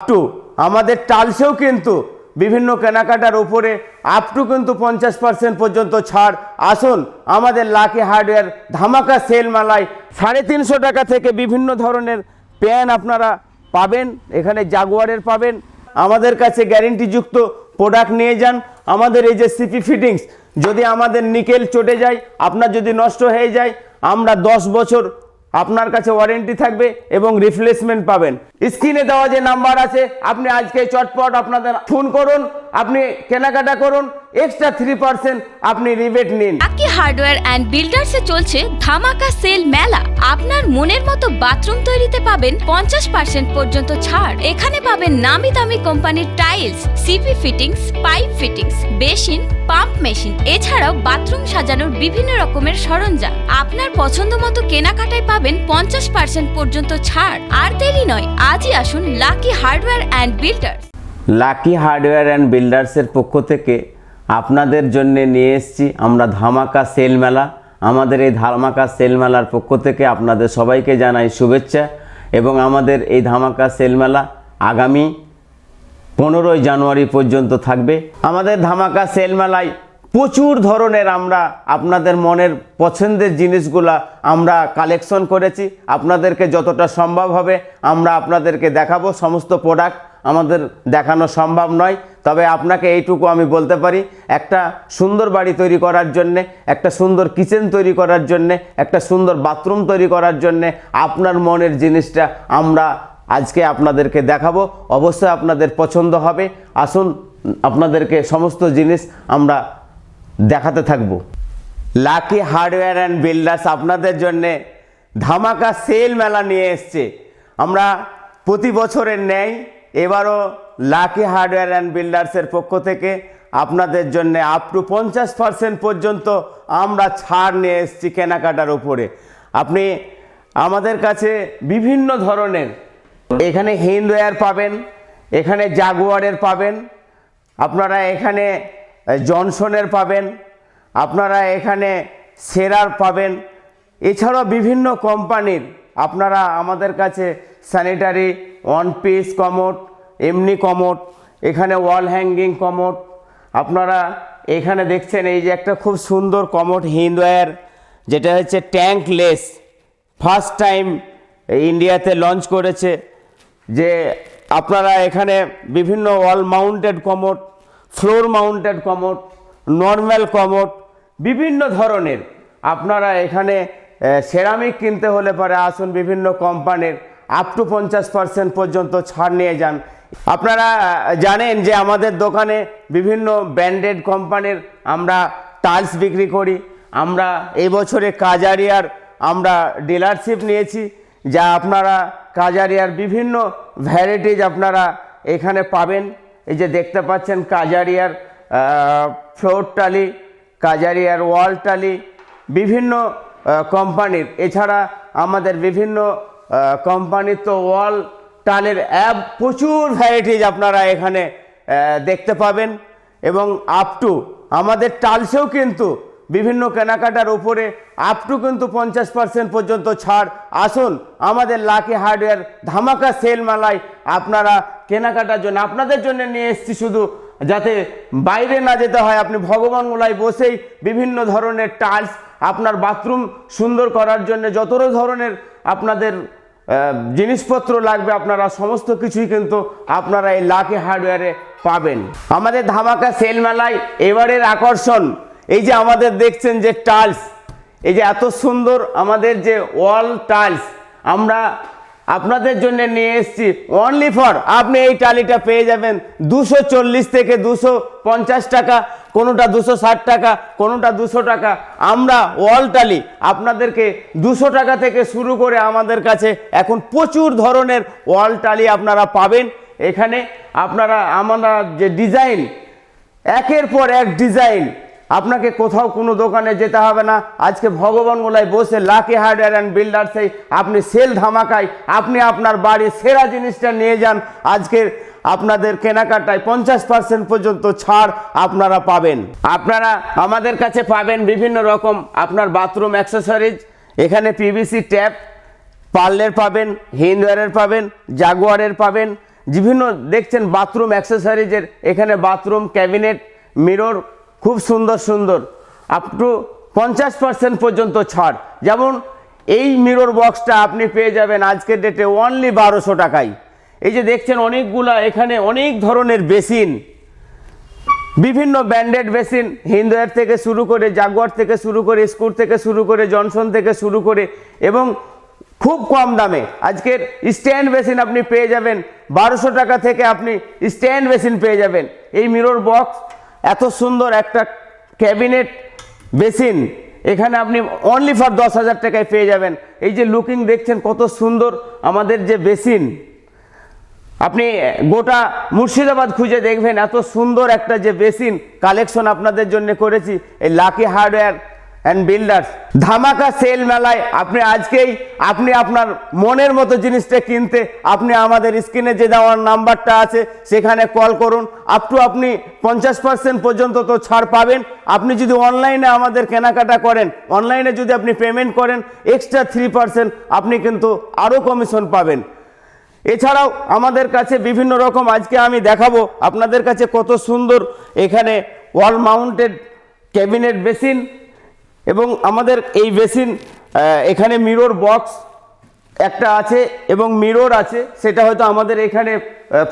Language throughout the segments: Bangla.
টু আমাদের টালসেও কিন্তু বিভিন্ন কেনাকাটার উপরে আপ টু কিন্তু পঞ্চাশ পার্সেন্ট পর্যন্ত ছাড়। আসুন, আমাদের লাকি হার্ডওয়্যার ধামাকা সেল মালায় সাড়ে তিনশো টাকা থেকে বিভিন্ন ধরনের প্যান আপনারা পাবেন, এখানে জাগুয়ারের পাবেন। আমাদের কাছে গ্যারেন্টিযুক্ত প্রোডাক্ট নিয়ে যান। আমাদের এই যে সিপি ফিটিংস যদি আমাদের নিকেল চটে যায়, আপনার যদি নষ্ট হয়ে যায়, আমরা দশ বছর আপনার কাছে ওয়ারেন্টি থাকবে এবং রিপ্লেসমেন্ট পাবেন। স্ক্রিনে দেওয়া যে নাম্বার আছে, আপনি আজকে চটপট আপনাদের ফোন করুন, আপনি কেনাকাটা করুন এক্সট্রা থ্রি পার্সেন্ট আপনি রিবেট নিন। হার্ডওয়্যার অ্যান্ড বিল্ডার্সে চলছে ধামাকা সেল মেলা। আপনার মনের মতো বাথরুম তৈরিতে পাবেন পঞ্চাশ পার্সেন্ট পর্যন্ত ছাড়। এখানে পাবেন নামি দামি কোম্পানির tiles CP fittings pipe fittings basin pump machine এছাড়াও বাথরুম সাজানোর বিভিন্ন রকমের সরঞ্জাম। আপনার পছন্দ মতো কেনাকাটায় পাবেন পঞ্চাশ পার্সেন্ট পর্যন্ত ছাড়। আর দেরি নয়, আজই আসুন Lucky Hardware and Builders Lucky Hardware and বিল্ডার্সের পক্ষ থেকে আপনাদের জন্য নিয়ে এসেছি। আমরা ধামাকা সেল মেলা। আমাদের এই ধামাকা সেল মেলার পক্ষ থেকে আপনাদের সবাইকে জানাই শুভেচ্ছা এবং আমাদের এই ধামাকা সেল মেলা আগামী পনেরোই জানুয়ারি পর্যন্ত থাকবে। আমাদের ধামাকা সেল মেলায় প্রচুর ধরনের আমরা আপনাদের মনের পছন্দের জিনিসগুলা আমরা কালেকশন করেছি। আপনাদেরকে যতটা সম্ভব হবে আমরা আপনাদেরকে দেখাবো। সমস্ত প্রোডাক্ট আমাদের দেখানো সম্ভব নয়। তবে আপনাকে এইটুকু আমি বলতে পারি, একটা সুন্দর বাড়ি তৈরি করার জন্যে, একটা সুন্দর কিচেন তৈরি করার জন্যে, একটা সুন্দর বাথরুম তৈরি করার জন্যে আপনার মনের জিনিসটা আমরা আজকে আপনাদেরকে দেখাবো। অবশ্যই আপনাদের পছন্দ হবে। আসুন, আপনাদেরকে সমস্ত জিনিস আমরা দেখাতে থাকব। লাকি হার্ডওয়্যার অ্যান্ড বিল্ডার্স আপনাদের জন্যে ধামাকা সেল মেলা নিয়ে এসছে। আমরা প্রতি বছরের ন্যায় এবারও লাকি হার্ডওয়্যার অ্যান্ড বিল্ডার্সের পক্ষ থেকে আপনাদের জন্য আপ টু পঞ্চাশ পার্সেন্ট পর্যন্ত আমরা ছাড় নিয়ে এসেছি কেনাকাটার উপরে। আপনি আমাদের কাছে বিভিন্ন ধরনের, এখানে হিন্দওয়্যার পাবেন, এখানে জাগুয়ারের পাবেন, আপনারা এখানে জনসনের পাবেন, আপনারা এখানে সেরার পাবেন। এছাড়াও বিভিন্ন কোম্পানির, আপনারা আমাদের কাছে স্যানিটারি ওয়ান পিস কমোড এমনি কমোড এখানে ওয়াল হ্যাঙ্গিং কমোড আপনারা এখানে দেখছেন এই যে একটা খুব সুন্দর কমোড হিন্দওয়্যার যেটা হচ্ছে ট্যাঙ্কলেস ফার্স্ট টাইম ইন্ডিয়াতে লঞ্চ করেছে যে আপনারা এখানে বিভিন্ন wall mounted commode floor mounted commode normal commode বিভিন্ন ধরনের। আপনারা এখানে সেরামিক কিনতে হলে পরে আসুন বিভিন্ন কোম্পানির আপ টু পঞ্চাশ পার্সেন্ট পর্যন্ত ছাড় নিয়ে যান। আপনারা জানেন যে আমাদের দোকানে বিভিন্ন ব্র্যান্ডেড কোম্পানির আমরা টাইলস বিক্রি করি। আমরা এই বছরে কাজারিয়ার আমরা ডিলারশিপ নিয়েছি, যা আপনারা কাজারিয়ার বিভিন্ন ভ্যারাইটিজ আপনারা এখানে পাবেন। এই যে দেখতে পাচ্ছেন কাজারিয়ার ফ্লোর টালি, কাজারিয়ার ওয়াল টালি, বিভিন্ন কোম্পানির। এছাড়া আমাদের বিভিন্ন কোম্পানির তো ওয়াল টালের অ্যাপ প্রচুর ভ্যারাইটিজ আপনারা এখানে দেখতে পাবেন এবং আপ টু আমাদের টালসেও কিন্তু বিভিন্ন কেনাকাটার উপরে আপ টু কিন্তু পঞ্চাশ পার্সেন্ট পর্যন্ত ছাড়। আসুন, আমাদের লাকি হার্ডওয়্যার ধামাকা সেল মালায় আপনারা কেনাকাটার জন্য, আপনাদের জন্য নিয়ে এসেছি শুধু, যাতে বাইরে না যেতে হয়। আপনি ভগবানগুলায় বসেই বিভিন্ন ধরনের টাইলস আপনার বাথরুম সুন্দর করার জন্য, যত ধরনের আপনাদের জিনিসপত্র লাগবে আপনারা, সমস্ত কিছুই কিন্তু আপনারা এই লাকি হার্ডওয়্যারে পাবেন। আমাদের ধামাকা সেল মেলায় এবারের আকর্ষণ। এই যে আমাদের দেখছেন যে টাইলস, এই যে এত সুন্দর আমাদের যে ওয়াল টাইলস, আমরা আপনাদের জন্য নিয়ে এসেছি অনলি ফর আপনি এই টালিটা পেয়ে যাবেন দুশো চল্লিশ থেকে দুশো পঞ্চাশ টাকা, কোনোটা দুশো ষাট টাকা, কোনোটা দুশো টাকা। আমরা ওয়াল টালি আপনাদেরকে দুশো টাকা থেকে শুরু করে আমাদের কাছে এখন প্রচুর ধরনের ওয়াল টালি আপনারা পাবেন। এখানে আপনারা, আমরা যে ডিজাইন একের পর এক ডিজাইন আপনাকে কোথাও কোনো দোকানে যেতে হবে না। আজকে ভগবানগুলায় বসে লাকি হার্ডওয়্যার অ্যান্ড বিল্ডার্সেই আপনি সেল ধামাকায়, আপনি আপনার বাড়ির সেরা জিনিসটা নিয়ে যান। আজকের আপনাদের কেনাকাটায় পঞ্চাশ পার্সেন্ট পর্যন্ত ছাড় আপনারা পাবেন। আপনারা আমাদের কাছে পাবেন বিভিন্ন রকম আপনার বাথরুম অ্যাক্সেসরিজ এখানে পিভিসি ট্যাপ পার্লের পাবেন হিন্দওয়ারের পাবেন জাগুয়ারের পাবেন, বিভিন্ন দেখছেন বাথরুম অ্যাক্সেসরিজের এখানে বাথরুম ক্যাবিনেট মিরর খুব সুন্দর সুন্দর। আপ টু পঞ্চাশ পার্সেন্ট পর্যন্ত ছাড়। যেমন এই মিরর বক্সটা আপনি পেয়ে যাবেন আজকের ডেটে অনলি বারোশো টাকায়। এই যে দেখছেন অনেকগুলা এখানে অনেক ধরনের বেসিন। বিভিন্ন ব্র্যান্ডেড বেসিন। হিন্দুয়ার থেকে শুরু করে জাগুয়ার থেকে শুরু করে স্কুর থেকে শুরু করে জনসন থেকে শুরু করে এবং খুব কম দামে। আজকের স্ট্যান্ড বেসিন আপনি পেয়ে যাবেন। বারোশো টাকা থেকে আপনি স্ট্যান্ড বেসিন পেয়ে যাবেন। এই মিরর বক্স এত সুন্দর একটা ক্যাবিনেট বেসিন। এখানে আপনি অনলি ফর দশ হাজার টাকায় পেয়ে যাবেন। এই যে লুকিং দেখছেন কত সুন্দর আমাদের যে বেসিন। আপনি গোটা মুর্শিদাবাদ খুঁজে দেখবেন এত সুন্দর একটা যে বেসিন কালেকশন আপনাদের জন্য করেছি। এই লাকি হার্ডওয়্যার অ্যান্ড বিল্ডার্স ধামাকা সেল মেলায় আপনি আজকেই, আপনি আপনার মনের মতো জিনিসটা কিনতে, আপনি আমাদের স্ক্রিনে যে দেওয়ার নাম্বারটা আছে, সেখানে কল করুন। আপ টু আপনি পঞ্চাশ পার্সেন্ট পর্যন্ত তো ছাড় পাবেন। আপনি যদি অনলাইনে আমাদের কেনাকাটা করেন অনলাইনে যদি আপনি পেমেন্ট করেন এক্সট্রা থ্রি পার্সেন্ট আপনি কিন্তু আরও কমিশন পাবেন। এছাড়াও আমাদের কাছে বিভিন্ন রকম, আজকে আমি দেখাবো আপনাদের কাছে কত সুন্দর এখানে ওয়াল মাউন্টেড ক্যাবিনেট বেসিন এবং আমাদের এই বেসিন এখানে মিরর বক্স একটা আছে এবং মিরর আছে, সেটা হয়তো আমাদের এখানে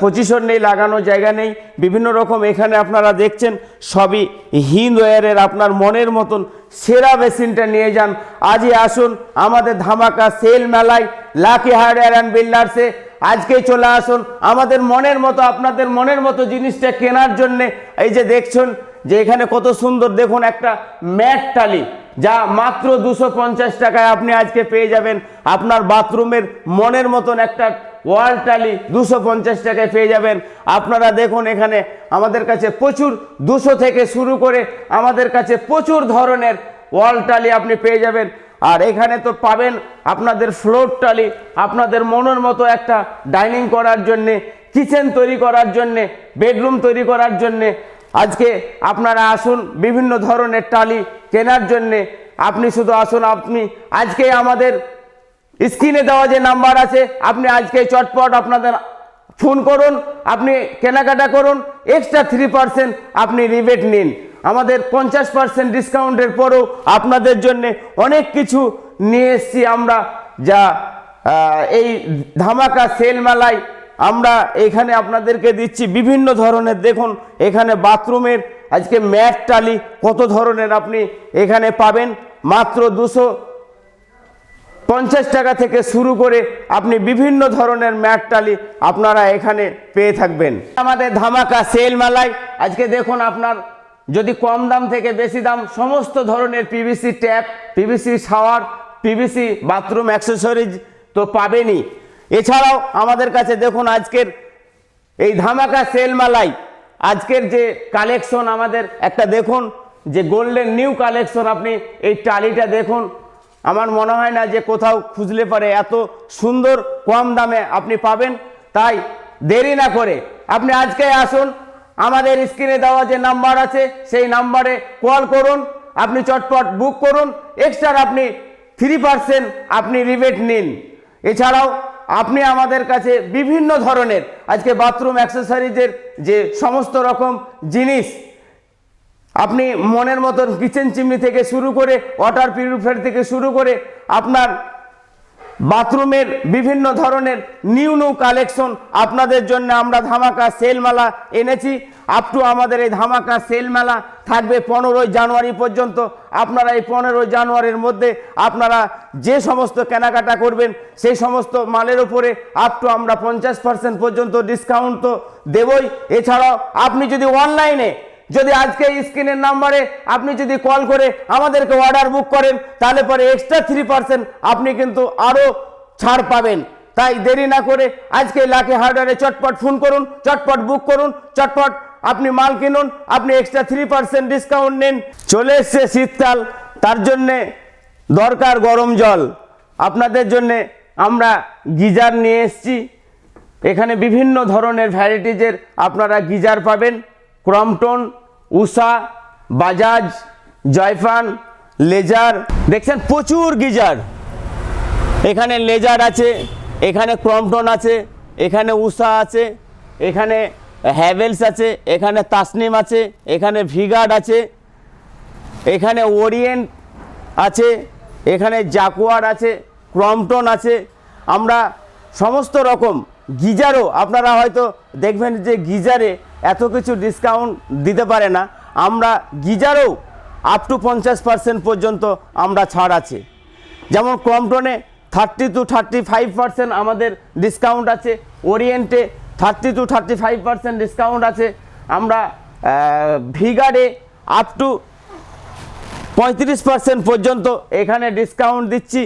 পজিশন নেই লাগানো জায়গা নেই। বিভিন্ন রকম এখানে আপনারা দেখছেন, সবই হিন্দ ওয়ারের আপনার মনের মতন সেরা বেসিনটা নিয়ে যান। আজই আসুন আমাদের ধামাকা সেল মেলায়, লাকি হার্ডওয়্যার অ্যান্ড বিল্ডার্সে। আজকেই চলে আসুন, আমাদের মনের মতো, আপনাদের মনের মতো জিনিসটা কেনার জন্যে। এই যে দেখছেন যে এখানে কত সুন্দর, দেখুন একটা ম্যাট টালি। যা মাত্র দুশো পঞ্চাশ টাকায় আপনি আজকে পেয়ে যাবেন আপনার বাথরুমের মনের মতন একটা ওয়াল টালি দুশো পঞ্চাশ টাকায় পেয়ে যাবেন। আপনারা দেখুন এখানে আমাদের কাছে প্রচুর দুশো থেকে শুরু করে আমাদের কাছে প্রচুর ধরনের ওয়াল টালি আপনি পেয়ে যাবেন। আর এখানে তো পাবেন আপনাদের ফ্লোর টালি, আপনাদের মনের মতো একটা ডাইনিং করার জন্যে, কিচেন তৈরি করার জন্যে, বেডরুম তৈরি করার জন্যে আজকে আপনারা আসুন, বিভিন্ন ধরনের টালি কেনার জন্যে। আপনি শুধু আসুন, আপনি আজকে আমাদের স্ক্রিনে দেওয়া যে নাম্বার আছে, আপনি আজকে চটপট আপনাদের ফোন করুন, আপনি কেনাকাটা করুন এক্সট্রা থ্রি পার্সেন্ট আপনি রিবেট নিন। আমাদের পঞ্চাশ পার্সেন্ট ডিসকাউন্টের পরেও আপনাদের জন্য অনেক কিছু নিয়ে এসছি আমরা, যা এই ধামাকা সেল মেলায় আমরা এখানে আপনাদেরকে দিচ্ছি বিভিন্ন ধরনের, দেখুন, এখানে বাথরুমের, আজকে ম্যাট টালি, কত ধরনের আপনি এখানে পাবেন। মাত্র দুশো পঞ্চাশ টাকা থেকে শুরু করে আপনি বিভিন্ন ধরনের ম্যাট টালি আপনারা এখানে পেয়ে থাকবেন। আমাদের ধামাকা সেল মেলায় আজকে দেখুন আপনার যদি কম দাম থেকে বেশি দাম, সমস্ত ধরনের PVC tap, PVC shower, PVC bathroom accessories তো পাবেনই। এছাড়াও আমাদের কাছে দেখুন আজকের এই ধামাকা সেল মেলায় আজকের যে কালেকশন আমাদের একটা দেখুন, যে গোল্ডেন নিউ কালেকশন আপনি এই টালিটা দেখুন। আমার মনে হয় না যে কোথাও খুঁজলে পারে, এত সুন্দর কম দামে আপনি পাবেন। তাই দেরি না করে আপনি আজকে আসুন, আমাদের স্ক্রিনে দেওয়া যে নাম্বার আছে, সেই নাম্বারে কল করুন, আপনি চটপট বুক করুন এক্সট্রা আপনি থ্রি পার্সেন্ট আপনি রিবেট নিন। এছাড়াও আপনি আমাদের কাছে বিভিন্ন ধরনের আজকে বাথরুম অ্যাক্সেসরিজের যে সমস্ত রকম জিনিস, আপনি মনের মতন কিচেন চিমনি থেকে শুরু করে ওয়াটার পিউরিফায়ার থেকে শুরু করে আপনার বাথরুমের বিভিন্ন ধরনের নিউ নিউ কালেকশন আপনাদের জন্য আমরা ধামাকা সেল মেলা এনেছি। আপ টু আমাদের এই ধামাকা সেল মেলা থাকবে পনেরোই জানুয়ারি পর্যন্ত। আপনারা এই পনেরোই জানুয়ারির মধ্যে আপনারা যে সমস্ত কেনাকাটা করবেন, সেই সমস্ত মালের উপরে আপ টু আমরা পঞ্চাশ পার্সেন্ট পর্যন্ত ডিসকাউন্ট তো দেবই। এছাড়াও আপনি যদি অনলাইনে যদি আজকে স্ক্রিনের নাম্বারে আপনি যদি কল করে আমাদেরকে অর্ডার বুক করেন, তাহলে পরে এক্সট্রা থ্রি পার্সেন্ট আপনি কিন্তু আরও ছাড় পাবেন। তাই দেরি না করে আজকে লাকি হার্ডওয়ারে চটপট ফোন করুন, চটপট বুক করুন, চটপট আপনি মাল কিনুন, আপনি এক্সট্রা থ্রি পার্সেন্ট ডিসকাউন্ট নিন। চলে এসছে শীতকাল, তার জন্যে দরকার গরম জল। আপনাদের জন্যে আমরা গিজার নিয়ে এসেছি। এখানে বিভিন্ন ধরনের ভ্যারাইটিজের আপনারা গিজার পাবেন। ক্রমটন উষা, বাজাজ, জয়ফান, লেজার। দেখছেন? প্রচুর গিজার। এখানে লেজার আছে, এখানে ক্রমটন আছে, এখানে উষা আছে, এখানে হ্যাভেলস আছে, এখানে তাসনিম আছে, এখানে ভিগার্ড আছে, এখানে ওরিয়েন্ট আছে, এখানে জাকুয়ার আছে ক্রমটন আছে। আমরা সমস্ত রকম গিজারও আপনারা হয়তো দেখবেন যে গিজারে এত কিছু ডিসকাউন্ট দিতে পারে না। আমরা গিজারও আপ টু পঞ্চাশ পার্সেন্ট পর্যন্ত আমরা ছাড় আছে। যেমন ক্রমটনে thirty two thirty five percent আমাদের ডিসকাউন্ট আছে। ওরিয়েন্টে thirty two thirty five percent discount আছে। আমরা ভিগারে আপ টু পঁয়ত্রিশ পার্সেন্ট পর্যন্ত এখানে ডিসকাউন্ট দিচ্ছি।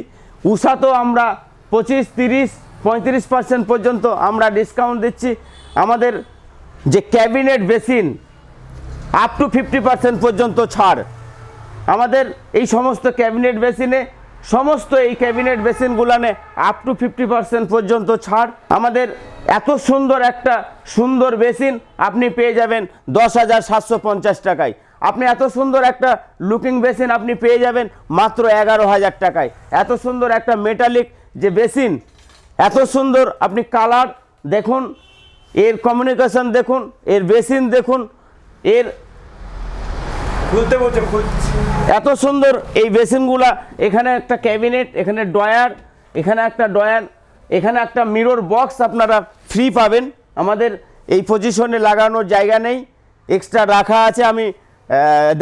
উষাতেও আমরা পঁচিশ, তিরিশ পঁয়ত্রিশ পার্সেন্ট পর্যন্ত আমরা ডিসকাউন্ট দিচ্ছি। আমাদের যে cabinet basin up to fifty percent পর্যন্ত ছাড়। আমাদের এই সমস্ত ক্যাবিনেট বেসিনে সমস্ত এই ক্যাবিনেট বেসিনগুলানে আপ টু ফিফটি পার্সেন্ট পর্যন্ত ছাড়। আমাদের এত সুন্দর একটা সুন্দর বেসিন আপনি পেয়ে যাবেন দশ হাজার সাতশো পঞ্চাশ টাকায়। আপনি এত সুন্দর একটা লুকিং বেসিন আপনি পেয়ে যাবেন মাত্র এগারো হাজার টাকায়। এত সুন্দর একটা মেটালিক যে বেসিন এত সুন্দর আপনি কালার দেখুন এর কমিউনিকেশন দেখুন এর বেসিন দেখুন এর খুলতে বলছে এত সুন্দর এই বেসিনগুলা এখানে একটা ক্যাবিনেট এখানে ডয়ার এখানে একটা ডয়ার এখানে একটা মিরর বক্স আপনারা ফ্রি পাবেন। আমাদের এই পজিশনে লাগানোর জায়গা নেই এক্সট্রা রাখা আছে আমি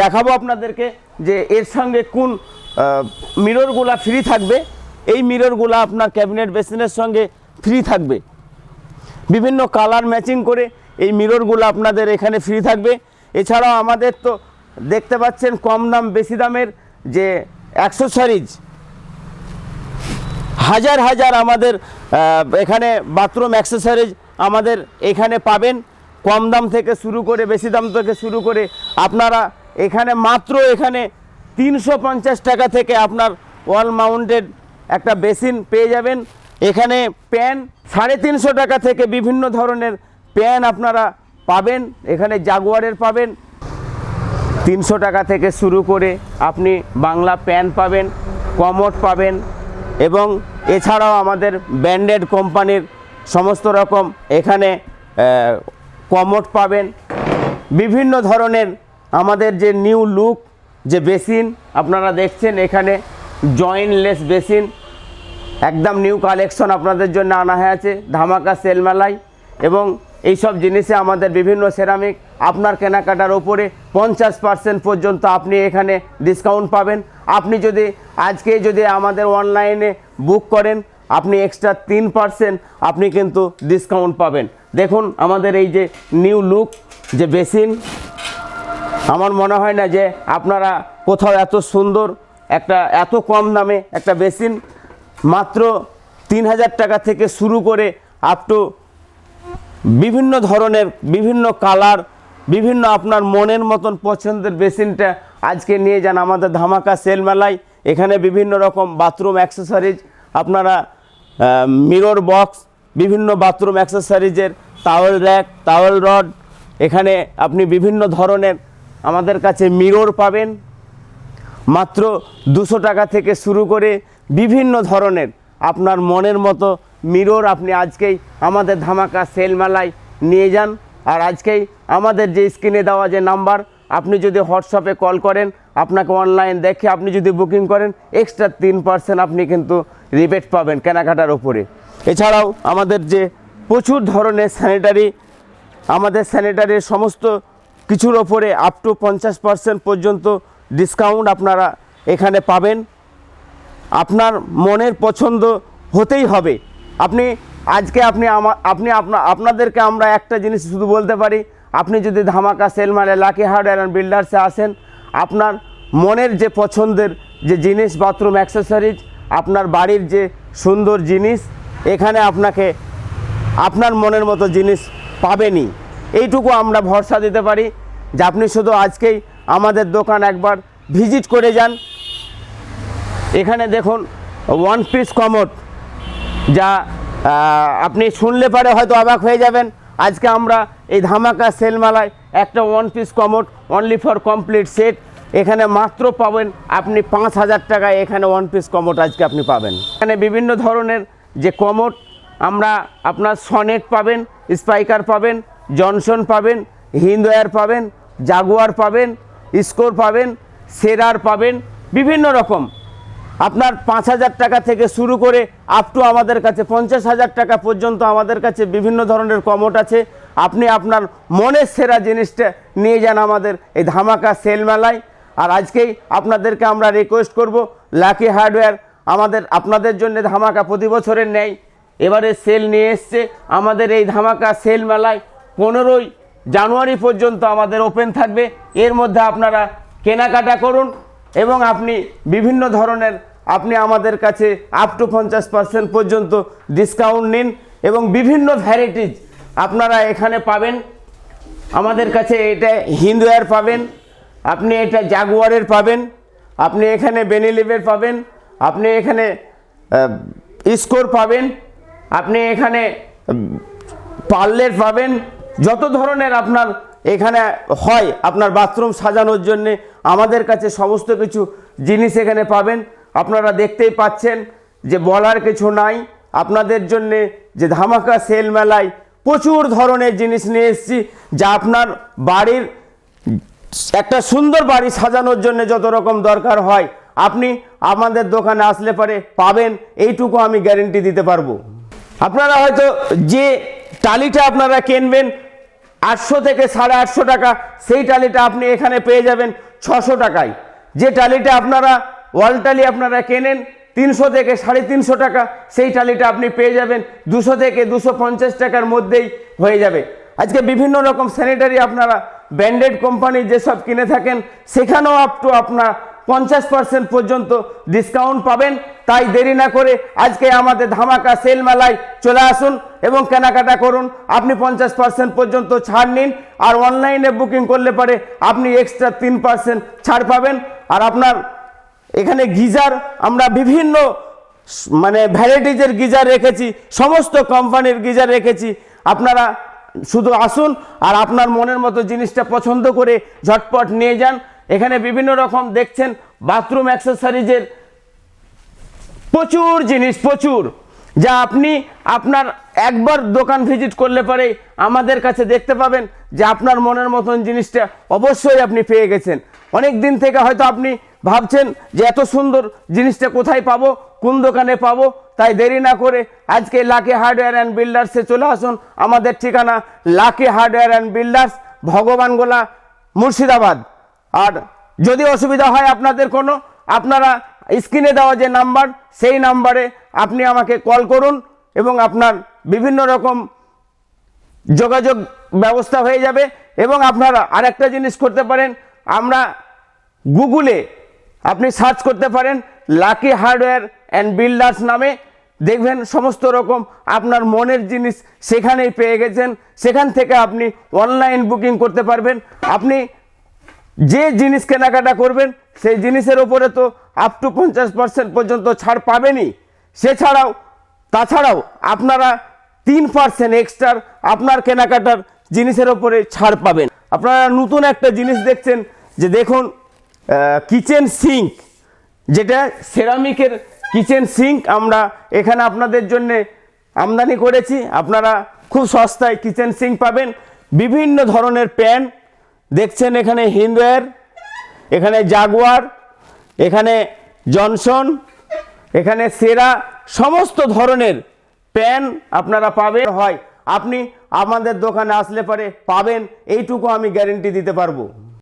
দেখাবো আপনাদেরকে যে এর সঙ্গে কোন মিররগুলা ফ্রি থাকবে। এই মিররগুলো আপনার ক্যাবিনেট বেসিনের সঙ্গে ফ্রি থাকবে। বিভিন্ন কালার ম্যাচিং করে এই মিররগুলো আপনাদের এখানে ফ্রি থাকবে। এছাড়াও আমাদের তো দেখতে পাচ্ছেন কম দাম, বেশি দামের যে অ্যাক্সেসরিজ হাজার হাজার আমাদের এখানে বাথরুম অ্যাক্সেসরিজ আমাদের এখানে পাবেন। কম দাম থেকে শুরু করে, বেশি দাম থেকে শুরু করে আপনারা এখানে মাত্র এখানে তিনশো পঞ্চাশ টাকা থেকে আপনার ওয়াল মাউন্টেড একটা বেসিন পেয়ে যাবেন। এখানে প্যান সাড়ে তিনশো টাকা থেকে বিভিন্ন ধরনের প্যান আপনারা পাবেন। এখানে জাগুয়ারের পাবেন। তিনশো টাকা থেকে শুরু করে আপনি বাংলা প্যান পাবেন, কমোড পাবেন এবং এছাড়াও আমাদের ব্র্যান্ডেড কোম্পানির সমস্ত রকম এখানে কমোড পাবেন। বিভিন্ন ধরনের আমাদের যে নিউ লুক, যে বেসিন, আপনারা দেখছেন এখানে জয়েন্টলেস বেসিন একদম নিউ কালেকশন আপনাদের জন্য আনা হয়েছে ধামাকা সেল মেলায় এবং এইসব জিনিসে আমাদের বিভিন্ন সেরামিক আপনার কেনাকাটার ওপরে পঞ্চাশ পার্সেন্ট পর্যন্ত আপনি এখানে ডিসকাউন্ট পাবেন। আপনি যদি আজকে যদি আমাদের অনলাইনে বুক করেন, আপনি এক্সট্রা তিন পার্সেন্ট আপনি কিন্তু ডিসকাউন্ট পাবেন। দেখুন আমাদের এই যে নিউ লুক যে বেসিন আমার মনে হয় না যে আপনারা কোথাও এত সুন্দর একটা, এত কম দামে একটা বেসিন মাত্র তিন হাজার টাকা থেকে শুরু করে আপ টু বিভিন্ন ধরনের, বিভিন্ন কালার বিভিন্ন আপনার মনের মতন পছন্দের বেসিনটা আজকে নিয়ে যান আমাদের ধামাকা সেল মেলায়। এখানে বিভিন্ন রকম বাথরুম অ্যাক্সেসরিজ আপনারা মিরর বক্স বিভিন্ন বাথরুম অ্যাক্সেসরিজের টাওয়েল র্যাক টাওয়েল রড এখানে আপনি বিভিন্ন ধরনের আমাদের কাছে মিরর পাবেন। মাত্র দুশো টাকা থেকে শুরু করে বিভিন্ন ধরনের আপনার মনের মতো মিরর আপনি আজকেই আমাদের ধামাকা সেল মেলায় নিয়ে যান। আর আজকেই আমাদের যে স্ক্রিনে দেওয়া যে নাম্বার আপনি যদি হোয়াটসঅ্যাপে কল করেন, আপনাকে অনলাইন দেখে আপনি যদি বুকিং করেন এক্সট্রা তিন পার্সেন্ট আপনি কিন্তু রিবেট পাবেন কেনাকাটার ওপরে এছাড়াও আমাদের যে প্রচুর ধরনের স্যানিটারি আমাদের স্যানিটারির সমস্ত কিছুর ওপরে আপ টু পঞ্চাশ পার্সেন্ট পর্যন্ত ডিসকাউন্ট আপনারা এখানে পাবেন। আপনার মনের পছন্দ হতেই হবে। আপনি, আজকে আপনি আমা, আপনি আপনা, আপনাদেরকে আমরা একটা জিনিস শুধু বলতে পারি, আপনি যদি ধামাকা সেল মারে লাকি হার্ডওয়্যার অ্যান্ড বিল্ডার্সে আসেন, আপনার মনের যে পছন্দের যে জিনিস, বাথরুম অ্যাক্সেসরিজ, আপনার বাড়ির যে সুন্দর জিনিস, এখানে আপনাকে, আপনার মনের মতো জিনিস পাবেনই। এইটুকু আমরা ভরসা দিতে পারি যে আপনি শুধু আজকেই আমাদের দোকান একবার ভিজিট করে যান এখানে দেখুন ওয়ান পিস কমোড, যা আপনি শুনলে পারে হয়তো অবাক হয়ে যাবেন, আজকে আমরা এই ধামাকা সেলমালায় একটা one piece commode only for complete set এখানে মাত্র পাবেন আপনি পাঁচ হাজার টাকায় এখানে ওয়ান পিস কমোড আজকে আপনি পাবেন। এখানে বিভিন্ন ধরনের যে কমোড, আমরা আপনার সনেট পাবেন, স্পাইকার পাবেন, জনসন পাবেন হিন্দওয়্যার পাবেন, জাগুয়ার পাবেন, স্কোর পাবেন, সেরার পাবেন, বিভিন্ন রকম। আপনার পাঁচ হাজার টাকা থেকে শুরু করে আপ টু আমাদের কাছে পঞ্চাশ হাজার টাকা পর্যন্ত আমাদের কাছে বিভিন্ন ধরনের কমোট আছে। আপনি আপনার মনের সেরা জিনিসটা নিয়ে যান আমাদের এই ধামাকা সেল মেলায়। আর আজকেই আপনাদেরকে আমরা রিকোয়েস্ট করব লাকি হার্ডওয়্যার আমাদের, আপনাদের জন্য ধামাকা প্রতি বছরের নেয় এবারে সেল নিয়ে এসছে আমাদের এই ধামাকা সেল মেলায় পনেরোই জানুয়ারি পর্যন্ত আমাদের ওপেন থাকবে। এর মধ্যে আপনারা কেনাকাটা করুন এবং আপনি বিভিন্ন ধরনের আপনি আমাদের কাছে আপ টু পঞ্চাশ পার্সেন্ট পর্যন্ত ডিসকাউন্ট নিন এবং বিভিন্ন ভ্যারাইটিজ আপনারা এখানে পাবেন। আমাদের কাছে এটা হিন্দুয়ার পাবেন, আপনি এটা জাগুয়ারের পাবেন, আপনি এখানে বেনিলিভের পাবেন, আপনি এখানে স্কোর পাবেন, আপনি এখানে পার্লের পাবেন, যত ধরনের আপনার এখানে হয়, আপনার বাথরুম সাজানোর জন্যে, আমাদের কাছে সমস্ত কিছু জিনিস এখানে পাবেন। আপনারা দেখতেই পাচ্ছেন যে বলার কিছু নাই। আপনাদের জন্যে যে ধামাকা সেল মেলায় প্রচুর ধরনের জিনিস নিয়ে এসেছি, যা আপনার বাড়ির একটা সুন্দর বাড়ি সাজানোর জন্য যত রকম দরকার হয়, আপনি আমাদের দোকানে আসলে পরে পাবেন, এইটুকু আমি গ্যারেন্টি দিতে পারব। আপনারা হয়তো যে টালিটা আপনারা কিনবেন, আটশো থেকে সাড়ে আটশো টাকা, সেই টালিটা আপনি এখানে পেয়ে যাবেন ছশো টাকায়। যে টালিটা আপনারা ওয়াল টালি আপনারা কেনেন, তিনশো থেকে সাড়ে তিনশো টাকা, সেই টালিটা আপনি পেয়ে যাবেন, দুশো থেকে দুশো পঞ্চাশ টাকার মধ্যেই হয়ে যাবে। আজকে বিভিন্ন রকম স্যানিটারি আপনারা ব্র্যান্ডেড কোম্পানি যেসব কিনে থাকেন, সেখানেও আপ টু আপনার পঞ্চাশ পার্সেন্ট পর্যন্ত ডিসকাউন্ট পাবেন। তাই দেরি না করে আজকে আমাদের ধামাকা সেল মেলায় চলে আসুন এবং কেনাকাটা করুন। আপনি পঞ্চাশ পার্সেন্ট পর্যন্ত ছাড় নিন, আর অনলাইনে বুকিং করলে পরে আপনি এক্সট্রা তিন পার্সেন্ট ছাড় পাবেন। আর আপনার এখানে গিজার আমরা বিভিন্ন মানে ভ্যারাইটিজের গিজার রেখেছি, সমস্ত কোম্পানির গিজার রেখেছি। আপনারা শুধু আসুন আর আপনার মনের মতো জিনিসটা পছন্দ করে ঝটপট নিয়ে যান। এখানে বিভিন্ন রকম দেখছেন বাথরুম অ্যাক্সেসরিজের প্রচুর জিনিস, প্রচুর। যা আপনি আপনার একবার দোকান ভিজিট করলে পরে আমাদের কাছে দেখতে পাবেন যে আপনার মনের মতন জিনিসটা অবশ্যই আপনি পেয়ে গেছেন। অনেক দিন থেকে হয়তো আপনি ভাবছেন যে এত সুন্দর জিনিসটা কোথায় পাবো, কোন দোকানে পাবো? তাই দেরি না করে আজকে লাকি হার্ডওয়্যার অ্যান্ড বিল্ডার্সে চলে আসুন। আমাদের ঠিকানা lucky hardware and builders Bhagwangola Murshidabad. আর যদি অসুবিধা হয় আপনাদের কোনো, আপনারা স্ক্রিনে দেওয়া যে নাম্বার, সেই নাম্বারে আপনি আমাকে কল করুন এবং আপনার বিভিন্ন রকম যোগাযোগ ব্যবস্থা হয়ে যাবে এবং আপনারা আরেকটা জিনিস করতে পারেন। আমরা গুগলে আপনি সার্চ করতে পারেন লাকি হার্ডওয়্যার অ্যান্ড বিল্ডার্স নামে। দেখবেন সমস্ত রকম আপনার মনের জিনিস সেখানেই পেয়ে গেছেন। সেখান থেকে আপনি অনলাইন বুকিং করতে পারবেন। আপনি যে জিনিস কেনাকাটা করবেন, সেই জিনিসের ওপরে তো আপ টু পঞ্চাশ পার্সেন্ট পর্যন্ত ছাড় পাবেনই। সেছাড়াও, তাছাড়াও আপনারা তিন পার্সেন্ট এক্সট্রার আপনার কেনাকাটার জিনিসের ওপরে ছাড় পাবেন। আপনারা নতুন একটা জিনিস দেখছেন, যে দেখুন কিচেন সিঙ্ক যেটা সেরামিকের কিচেন সিঙ্ক আমরা এখানে আপনাদের জন্য আমদানি করেছি। আপনারা খুব সস্তায় কিচেন সিঙ্ক পাবেন। বিভিন্ন ধরনের প্যান দেখছেন এখানে হিন্দওয়্যার এখানে জাগুয়ার, এখানে জনসন, এখানে সেরা, সমস্ত ধরনের প্যান আপনারা পাবেন। হয়, আপনি আমাদের দোকানে আসলে পরে পাবেন, এইটুকু আমি গ্যারেন্টি দিতে পারব।